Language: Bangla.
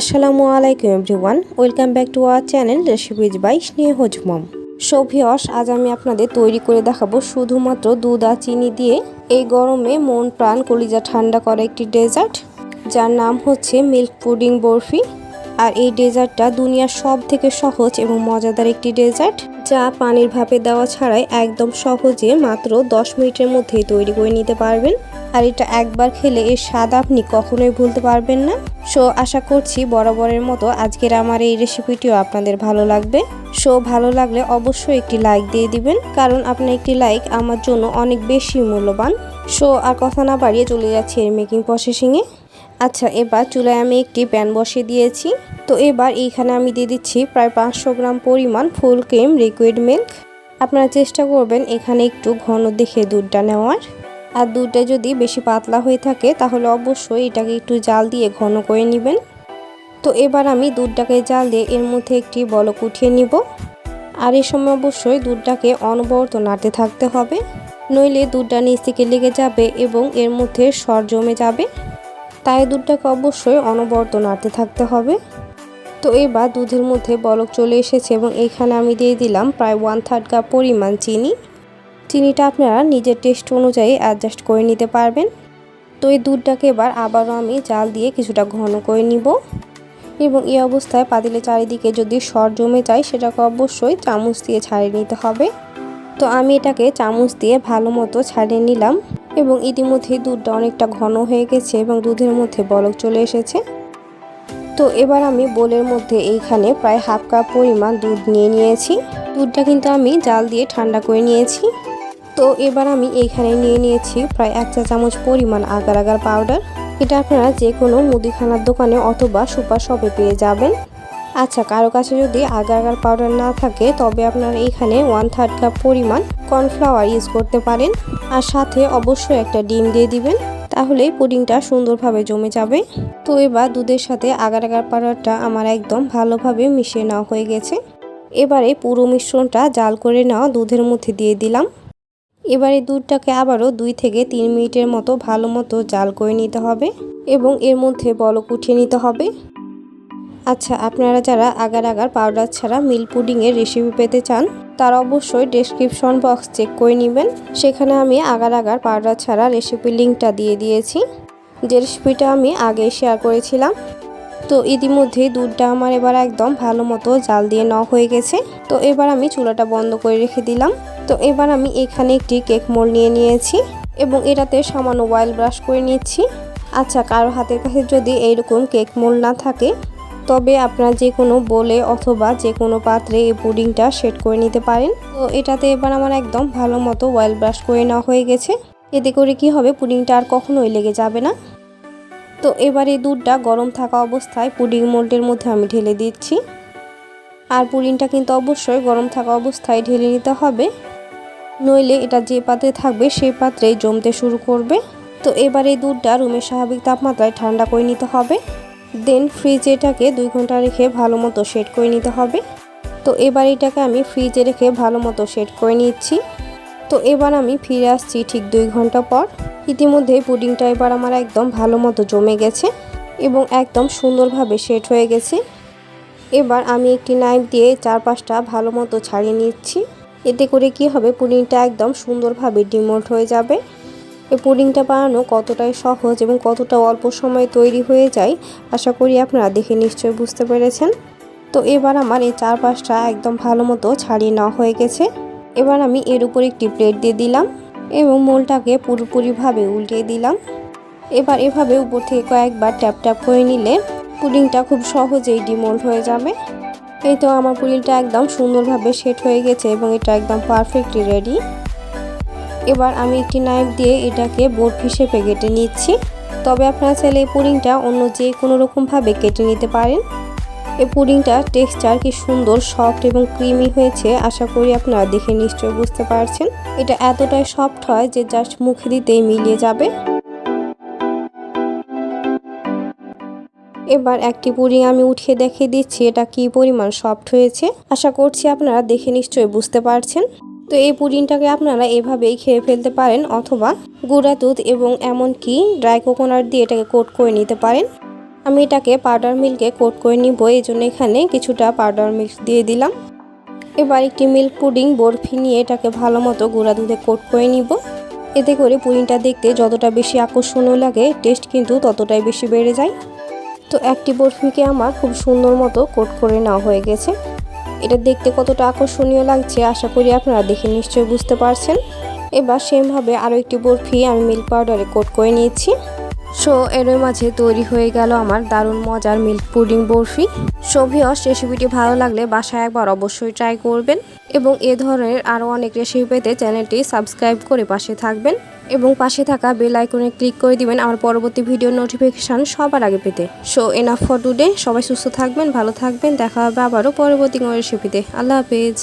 আসসালামু আলাইকুম everyone, welcome back to our channel recipes by Sneha মম সভিয়স আজ আমি আপনাদের তৈরি করে দেখাবো শুধুমাত্র দুধ আর চিনি দিয়ে। এই গরমে মন, প্রাণ, কলিজা ঠান্ডা করা একটি ডেজার্ট, যার নাম হচ্ছে মিল্ক পুডিং বরফি। আর এই ডেজার্টটা দুনিয়ার সব থেকে সহজ এবং মজাদার একটি ডেজার্ট। যা পানির ভাপে দেওয়া ছাড়াই একদম সহজে মাত্র 10 মিনিটের মধ্যেই তৈরি করে নিতে পারবেন। আর এটা একবার খেলে এর স্বাদ আপনি কখনোই ভুলতে পারবেন না। সো, আশা করছি বরাবরের মতো আজকের আমার এই রেসিপিটিও আপনাদের ভালো লাগবে। সো, ভালো লাগলে অবশ্যই একটি লাইক দিয়ে দিবেন, কারণ আপনার একটি লাইক আমার জন্য অনেক বেশি মূল্যবান। সো, আর কথা না বাড়িয়ে চলে যাচ্ছি এর মেকিং প্রসেসিংয়ে আচ্ছা এবার চুলায় আমি একটি প্যান বসিয়ে দিয়েছি। তো এবার এইখানে আমি দিয়ে দিচ্ছি প্রায় পাঁচশো গ্রাম পরিমাণ ফুল ক্রিম লিকুইড মিল্ক আপনারা চেষ্টা করবেন এখানে একটু ঘন দেখে দুধটা নেওয়ার। আর দুধটা যদি বেশি পাতলা হয়ে থাকে, তাহলে অবশ্যই এটাকে একটু জাল দিয়ে ঘন করে নেবেন। তো এবার আমি দুধটাকে জাল দিয়ে এর মধ্যে একটি বলক উঠিয়ে নিব। আর এই সময় অবশ্যই দুধটাকে অনবরত নাড়তে থাকতে হবে। নইলে দুধটা নিচ থেকে লেগে যাবে এবং এর মধ্যে সর জমে যাবে। তাই দুধটাকে অবশ্যই অনবরত নাড়তে থাকতে হবে। তো এবার দুধের মধ্যে বলক চলে এসেছে এবং এখানে আমি দিয়ে দিলাম প্রায় ওয়ান থার্ড কাপ পরিমাণ চিনি। চিনিটা আপনারা নিজের টেস্ট অনুযায়ী অ্যাডজাস্ট করে নিতে পারবেন। তো এই দুধটাকে এবার আবারও আমি জাল দিয়ে কিছুটা ঘন করে নিব। এবং এই অবস্থায় পাতিলে চারিদিকে যদি সর জমে যায়, সেটাকে অবশ্যই চামচ দিয়ে ছাড়িয়ে নিতে হবে। তো আমি এটাকে চামচ দিয়ে ভালো মতো ছাড়িয়ে নিলাম। এবং ইতিমধ্যেই দুধটা অনেকটা ঘন হয়ে গেছে এবং দুধের মধ্যে বলক চলে এসেছে। তো এবার আমি বোলের মধ্যে এইখানে প্রায় হাফ কাপ পরিমাণ দুধ নিয়ে নিয়েছি। দুধটা কিন্তু আমি জাল দিয়ে ঠান্ডা করে নিয়েছি। তো এবার আমি এইখানে নিয়ে নিয়েছি প্রায় এক চা চামচ পরিমাণ আগার আগার পাউডার। এটা আপনারা যে কোনো মুদিখানার দোকানে অথবা সুপার শপে পেয়ে যাবেন। আচ্ছা কারও কাছে যদি আগার আগার পাউডার না থাকে, তবে আপনারা এইখানে ওয়ান থার্ড কাপ পরিমাণ কর্নফ্লাওয়ার ইউজ করতে পারেন। আর সাথে অবশ্যই একটা ডিম দিয়ে দিবেন। তাহলেই পুডিংটা সুন্দরভাবে জমে যাবে। তো এবার দুধের সাথে আগার আগার পাউডারটা আমার একদম ভালোভাবে মিশিয়ে নেওয়া হয়ে গেছে। এবারে পুরো মিশ্রণটা জাল করে নেওয়া দুধের মধ্যে দিয়ে দিলাম। এবারে দুধটাকে আবারও দুই থেকে তিন মিনিটের মতো ভালো মতো জাল করে নিতে হবে এবং এর মধ্যে বলক উঠিয়ে নিতে হবে। আচ্ছা আপনারা যারা আগার আগার পাউডার ছাড়া মিল পুডিংয়ের রেসিপি পেতে চান, তারা অবশ্যই ডেসক্রিপশন বক্স চেক করে নেবেন। সেখানে আমি আগার আগার পাউডার ছাড়া রেসিপি লিঙ্কটা দিয়ে দিয়েছি। যে রেসিপিটা আমি আগে শেয়ার করেছিলাম। তো ইতিমধ্যেই দুধটা আমার এবার একদম ভালো মতো জাল দিয়ে নেওয়া হয়ে গেছে। তো এবার আমি চুলাটা বন্ধ করে রেখে দিলাম। তো এবার আমি এখানে একটি কেক মোল নিয়ে নিয়েছি এবং এটাতে সামান্য অয়েল ব্রাশ করে নিচ্ছি। আচ্ছা কারও হাতের কাছে যদি এইরকম কেক মোল না থাকে তবে আপনারা যে কোনো বলে অথবা যে কোনো পাত্রে এই পুডিংটা সেট করে নিতে পারেন। তো এটাতে এবার আমার একদম ভালো মতো অয়েল ব্রাশ করে নেওয়া হয়ে গেছে। এতে করে কি হবে, পুডিংটা আর কখনোই লেগে যাবে না। তো এবার এই দুধটা গরম থাকা অবস্থায় পুডিং মোল্ডের মধ্যে আমি ঢেলে দিচ্ছি। আর পুডিংটা কিন্তু অবশ্যই গরম থাকা অবস্থায় ঢেলে নিতে হবে। নইলে এটা যে পাত্রে থাকবে, সেই পাত্রেই জমতে শুরু করবে। তো এবার এই দুধটা রুমের স্বাভাবিক তাপমাত্রায় ঠান্ডা করে নিতে হবে। দেন ফ্রিজে এটাকে দুই ঘণ্টা রেখে ভালো মতো সেট করে নিতে হবে। তো এবার এটাকে আমি ফ্রিজে রেখে ভালো মতো সেট করে নিচ্ছি। তো এবার আমি ফিরে আসছি ঠিক দুই ঘণ্টা পর। ইতিমধ্যে পুডিংটা এবার আমার একদম ভালো মতো জমে গেছে এবং একদম সুন্দরভাবে সেট হয়ে গেছে। এবার আমি একটি নাইফ দিয়ে চারপাশটা ভালো মতো ছাড়িয়ে নিচ্ছি। এতে করে কি হবে? পুডিংটা একদম সুন্দরভাবে ডিমোল্ট হয়ে যাবে। এই পুডিংটা বানানো কতটাই সহজ এবং কতটা অল্প সময়ে তৈরি হয়ে যায়, আশা করি আপনারা দেখে নিশ্চয়ই বুঝতে পেরেছেন। তো এবার আমার এই চারপাশটা একদম ভালো মতো ছাড়িয়ে নেওয়া হয়ে গেছে। এবার আমি এর উপর একটি প্লেট দিয়ে দিলাম এবং মোলটাকে পুরোপুরিভাবে উল্টিয়ে দিলাম। এবার এভাবে উপর থেকে কয়েকবার ট্যাপ ট্যাপ করে নিলে পুডিংটা খুব সহজেই ডিমোল্ড হয়ে যাবে। এই তো আমার পুডিংটা একদম সুন্দরভাবে সেট হয়ে গেছে এবং এটা একদম পারফেক্টলি রেডি। এবার আমি একটি নাইফ দিয়ে এটাকে বোর্ড হিসেবে কেটে নিচ্ছি। তবে আপনারা চাইলে এই পুডিংটা অন্য যে কোনো রকমভাবে কেটে নিতে পারেন। এই পুডিংটার টেক্সচার কি সুন্দর সফট এবং ক্রিমি হয়েছে, আশা করি আপনারা দেখে নিশ্চয়ই বুঝতে পারছেন। এটা এতটাই সফট হয় যে জাস্ট মুখে দিতেই মিলিয়ে যাবে। এবার একটি পুডিং আমি উঠিয়ে দেখিয়ে দিচ্ছি, এটা কি পরিমাণ সফট হয়েছে। আশা করছি আপনারা দেখে নিশ্চয়ই বুঝতে পারছেন। তো এই পুডিংটাকে আপনারা এভাবেই খেয়ে ফেলতে পারেন অথবা গুঁড়া দুধ এবং এমনকি ড্রাই কোকোনাট দিয়ে এটাকে কোট করে নিতে পারেন। আমি এটাকে পাউডার মিল্কে কোট করে নিব, এই জন্য এখানে কিছুটা পাউডার মিল্ক দিয়ে দিলাম। এবার একটি মিল্ক পুডিং বরফি নিয়ে এটাকে ভালো মতো গুঁড়া দুধে কোট করে নিব। এতে করে পুডিংটা দেখতে যতটা বেশি আকর্ষণীয় লাগে, টেস্ট কিন্তু ততটাই বেশি বেড়ে যায়। তো একটি বরফিকে আমার খুব সুন্দর মতো কোট করে নেওয়া হয়ে গেছে। এটা দেখতে কতটা আকর্ষণীয় লাগছে আশা করি আপনারা দেখে নিশ্চয়ই বুঝতে পারছেন। এবার সেমভাবে আরও একটি বরফি আমি মিল্ক পাউডারে কোট করে নিয়েছি। সো এর মাঝে তৈরি হয়ে গেল আমার দারুণ মজার মিল্ক পুডিং বরফি। সো ভিওস রেসিপিটি ভালো লাগলে বাসায় একবার অবশ্যই ট্রাই করবেন। এবং এ ধরনের আরও অনেক রেসিপি পেতে চ্যানেলটি সাবস্ক্রাইব করে পাশে থাকবেন। এবং পাশে থাকা বেল আইকনে ক্লিক করে দিবেন আমার পরবর্তী ভিডিও নোটিফিকেশান সবার আগে পেতে। সো এনাফ ফর টুডে সবাই সুস্থ থাকবেন, ভালো থাকবেন। দেখা হবে আবারও পরবর্তী রেসিপিতে আল্লাহ হাফেজ।